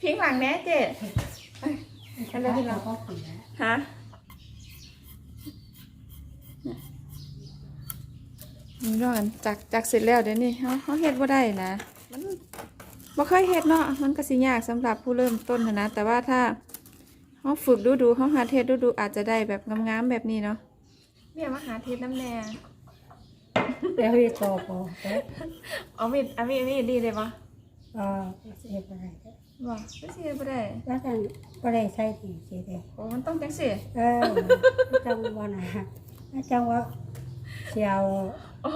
พิงหลังแน่เจ๊อะไรที่เราก็กินแล้วฮะนี่รอนจากจากเสร็จแล้วเดี๋ยวนี้เขาเขาเฮ็ดว่าได้นะ มันบ่เคยเฮ็ดเนาะ มันก็สิยากสำหรับผู้เริ่มต้นหั้นนะ แต่ว่าถ้าเขาฝึกดูดูๆเขาหาเทศดูดูๆอาจจะได้แบบงามๆแบบนี้เนาะเนี่ยมาหาเทศน้ำแน่แล้วพี่โตพอแล้วเอามีดเอามีดมีดดีเลยปะ ก็เสียไปได้บ่ไม่สิเฮ็ดบ่ได้แล้วกันก็ได้ใช้ที่เสียได้โอ้มันต้องจังสิเออจังว่านะจังว่าเสียวโอ้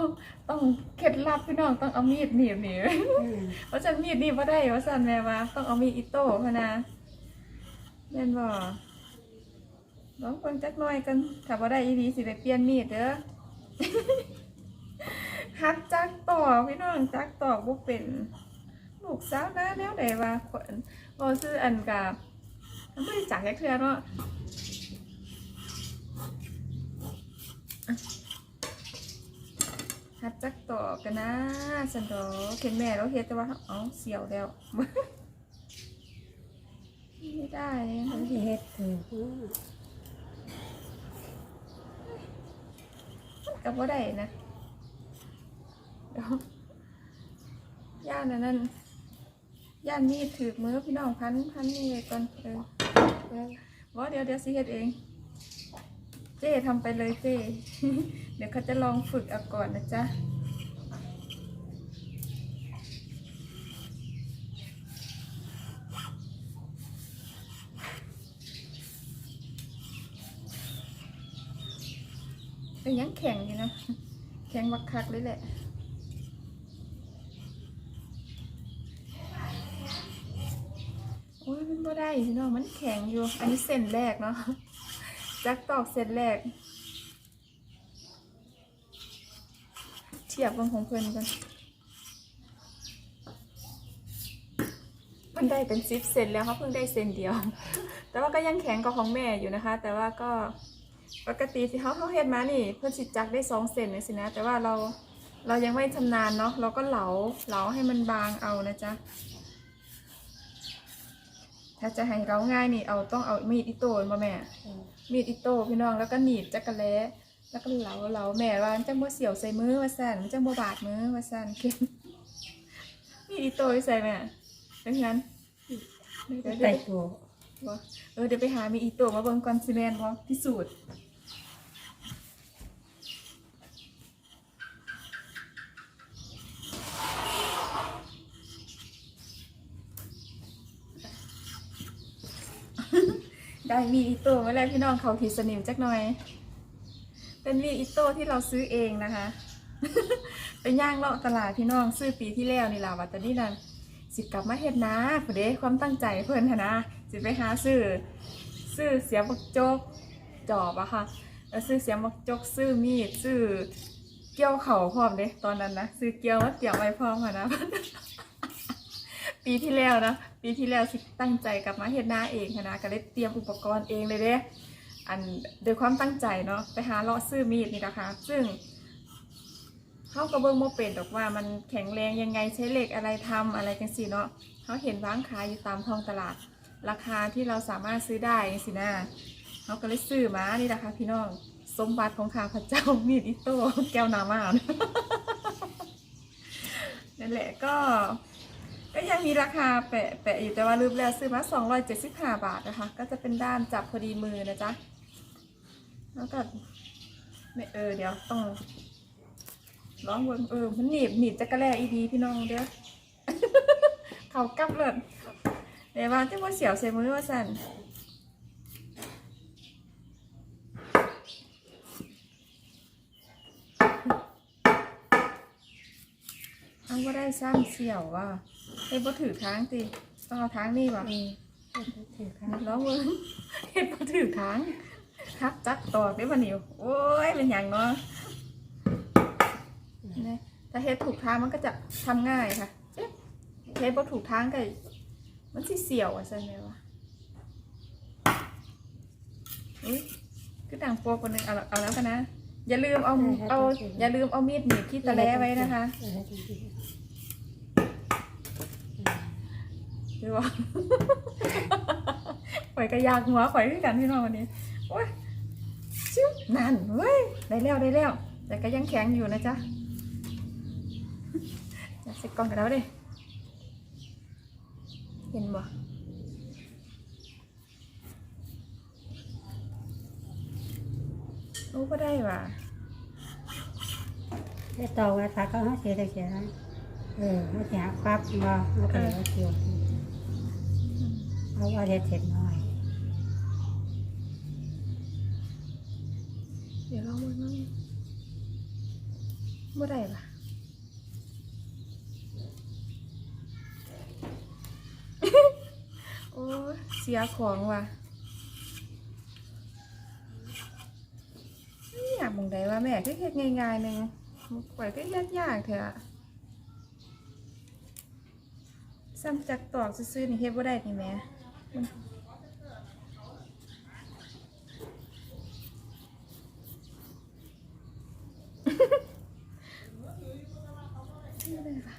ต้องเคล็ดลับพี่น้องต้องเอามีดหนีบหนีอืมว่าจันมีดนี่บ่ได้ว่าสันแม่ว่าต้องเอามีดอิโต้พะนะแม่นบ่ลองเพิ่งจักหน่อยกันถ้าบ่ได้อีดีสิไปเปลี่ยนมีดเด้อหัดจักตอกพี่น้องจักตอกบ่เป็น ลูกสาวนะแนวใดว่าคนบ่ซื้ออันกับ่ได้จักแค่เทื่อเนาะหัดจักต่อกันนะสันดอเห็นแม่เราเฮ็ดแต่ว่าเอ้าเสียวแล้วไม่ได้อันที่เฮ็ดคือก็บ่ได้นะเดี๋ยวย่านอันนั้น ย่านมีดถือมือพี่น้องพันพันนี่ไว้ก่อนเออเออว่าเดี๋ยวเดี๋ยวสิเฮ็ดเอง เจ้ทำไปเลยเจ้ เดี๋ยวเขาจะลองฝึกเอาก่อนนะจ๊ะเป็นยังแข็งอยู่นะ แข็งบักคักเลยแหละ โอ้ยมัน บ่ได้พี่น้องมันแข็งอยู่ อันนี้เส้นแรกเนาะจักตอกเส้นแรก เทียบบางของเพื่อนกันมันได้เป็นซิปเซนแล้วเขาเพิ่งได้เซนเดียว แต่ว่าก็ยังแข็งกว่าของแม่อยู่นะคะ แต่ว่าก็ปกติที่เขาเขาเฮ็ดมานี่ เพื่อนสิจักได้สองเซนเลยสินะ แต่ว่าเราเรายังไม่ชำนาญเนาะเราก็เหลาเหลาให้มันบางเอานะจ๊ะ ถ้าจะให้เราง่ายนี่เอาต้องเอามีดอิโต้มาแม่ มีดอิโต้พี่น้องแล้วก็หนีบจักระแล้แล้วก็เหลาเหลาแม่ว่ามันจังบ่เสียวใส่มือว่าสั่นมันจังบ่บาดมือว่าสั่นเข็มมีดอิโต้ใส่แม่เป็นงั้นเดี๋ยวใส่เดี๋ยวตัวบ่เออเดี๋ยวไปหามีดอิโต้มาเบิ่งก่อนสิแม่นบ่พิสูจน์ ได้มีดอิโต้มาแล้วพี่น้องเขาขีดสนิมจักหน่อย เป็นมีดอิโต้ที่เราซื้อเองนะคะ ไปย่างเลาะตลาดพี่น้องซื้อปีที่แล้วนี่ล่ะวัตนนี้นั่นสิกลับมาเฮ็ดนะเพื่อเด้ความตั้งใจเพื่อนนะสิไปหาซื้อซื้อเสียบบักจกจอบอะค่ะแล้วซื้อเสียบบักจกซื้อมีดซื้อเกี่ยวเข่าพร้อมเด้ตอนนั้นนะซื้อเกี่ยวมาเตรียมไว้พร้อมค่ะนะ ปีที่แล้วนะปีที่แล้วสิตั้งใจกลับมาเฮ็ดนาเองนะก็เลยเตรียมอุปกรณ์เองเลยเด้อันโดยความตั้งใจเนาะไปหาเลาะซื้อมีดนี่นะคะ ซึ่งเขาก็เบิ่งโมเป็นดอกว่ามันแข็งแรงยังไงใช้เหล็กอะไรทำอะไรกันสิเนาะเขาเห็นวางขายอยู่ตามท้องตลาด ราคาที่เราสามารถซื้อได้สินะเขาก็เลยซื้อมานี่นะคะ พี่น้องสมบัติของข้าพเจ้ามีดอิโต้แก้วน้ำมาวนะนั่นแหละก็ มีราคาแปะแปะอยู่แต่ว่าลืมแล้วซื้อมา275 บาทนะคะ ก็จะเป็นด้ามจับพอดีมือนะจ๊ะ แล้วก็ไม่เออเดี๋ยวต้องร้องเบิ่งเออมันหนีบหนีบจักรแล่อีดีพี่น้องเด้อเขากลับเลยเดี๋ยวว่าจะว่าเสียวใส่มือว่าสั่นเอาว่าได้ซ้ำเสียวว่ะ เฮ้ยบ่ถือค้างติต้องเอาค้างนี่ว่ะเออถือข้างร้องเบิ่งเฮ็ดบ่ถือค้างครับจักตอกได้บ่นิวโอ้ยเป็นหยังเนาะนี่ถ้าเฮ็ดถูกทางมันก็จะทำง่ายค่ะเอ๊ะเฮ็ดบ่ถูกทางก็มันสิเสียวอะซั่นแม่ว่าอุ้ยคือดังโปกคนนึงเอาละเอาแล้วกันนะ อย่าลืมเอาเอาอย่าลืมเอามีดหนีบที่ตะแลไว้นะคะ เออจริงๆ หรือว่าข่อยก็อยากหัวข่อยคือกันพี่น้องวันนี้โอ้ยชิวนั่นเว้ยได้แล้วได้แล้ว แต่ก็ยังแข็งอยู่นะจ๊ะอยากเสร็จกล่องกันแล้วเด้เห็นบ่โอ้ก็ได้ว่ะได้ต่อว่าถ้าเขาให้เสียได้เสียนะเออเขาจะหาปั๊บมาเขาก็เลยเกี่ยว เอาว่าเด็ดเสร็จหน่อยเดี๋ยวลองมือมั่งบ่ได้ปะโอ้ยเสียของว่ะไม่อยากมองใดว่าแม่ก็เฮ็ดง่ายๆหนึงปล่อยก็ยากยากๆเถอะซ้ำจักตอกซื่อๆนี่เฮ็ดบ่ได้นี่แหม่ มันบ่ได้ปะ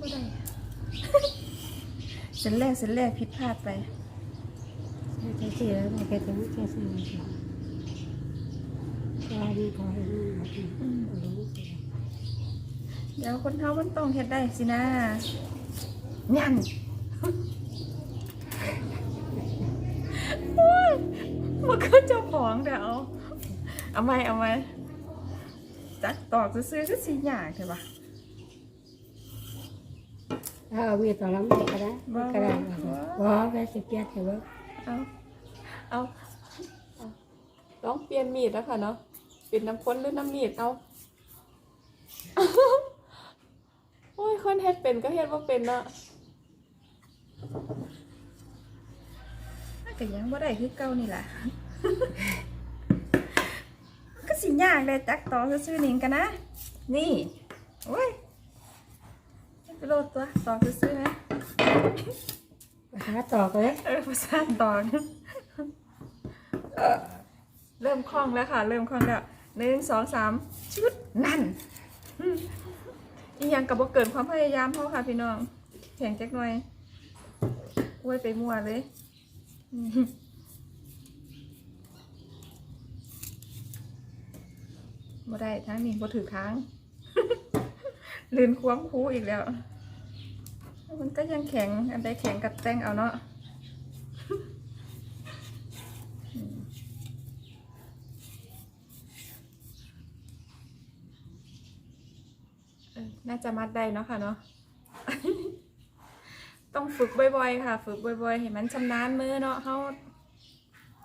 บ่ได้ เส้ นแรกเส้นแรกผิดพลาดไปไม่ใช่เสียไม่ใช่ถึงแค่สี่สิบก็มีขอให้มันหมดอืมรู้เดี๋ยวคนเท่ามันต้องเฮ็ดได้สินะยันโอ้ยมันก็เจ้าของเดี๋ยวเอาไหมเอาไหมจักตอกซื้อๆก็สีหยากเถอะวะ ถ้าเอามีต่อแล้วไม่ก็ได้ก็ได้ว่าไปสิเกียรติว่าเอาเอาเอาลองเปลี่ยนมีดแล้วค่ะเนาะเป็นน้ำข้นหรือน้ำมีดเอาโอ้ยคนเฮ็ดเป็นก็เฮ็ดว่าเป็นเนาะก็ยังบ่ได้คือเก่านี่แหละก็สิยากเลยจักต่อซื่อๆนิงกันนะ นี่ โอ้ย กระโดดตัวต่อซื่อๆนะหาต่อก็เลยเออภาษาต่อนะเริ่มคล่องแล้วค่ะ เริ่มคล่องแล้วหนึ่งสองสามชุดนั่นอืมอีกอย่างกับบ่เกินความพยายามเท่าค่ะพี่น้องแข็งจักหน่อยอวยไปมั่วเลยอืมบ่ได้ทั้งนี้บ่ถือค้าง ลืนควงคูอีกแล้ว มันก็ยังแข็ง อันใดแข็งกับแต้งเอาเนาะน่าจะมัดได้เนาะค่ะเนาะ ต้องฝึกบ่อยๆ ค่ะ ฝึกบ่อยๆ เห็นมันชำนาญมือเนาะเขา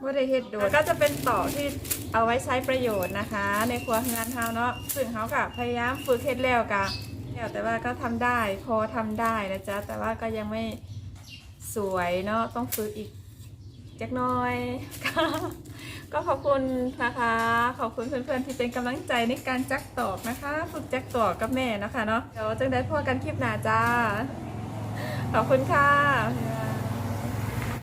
ว่าได้เฮ็ดโดดก็จะเป็นต่อที่เอาไว้ใช้ประโยชน์นะคะ ในครัวเรือนเฮาเนาะซึ่งเขากับพยายามฝึกเฮ็ดแล้วกะ แล้วแต่ว่าก็ทำได้พอทำได้นะจ๊ะแต่ว่าก็ยังไม่สวยเนาะต้องฝึกอีกจักน้อยก็ขอบคุณนะคะ ขอบคุณเพื่อนๆที่เป็นกำลังใจในการจักตอกนะคะ ฝึกจักตอกกับแม่นะคะเนาะเดี๋ยวจึงได้พอกันคลิปหน้าจ้าขอบคุณค่ะ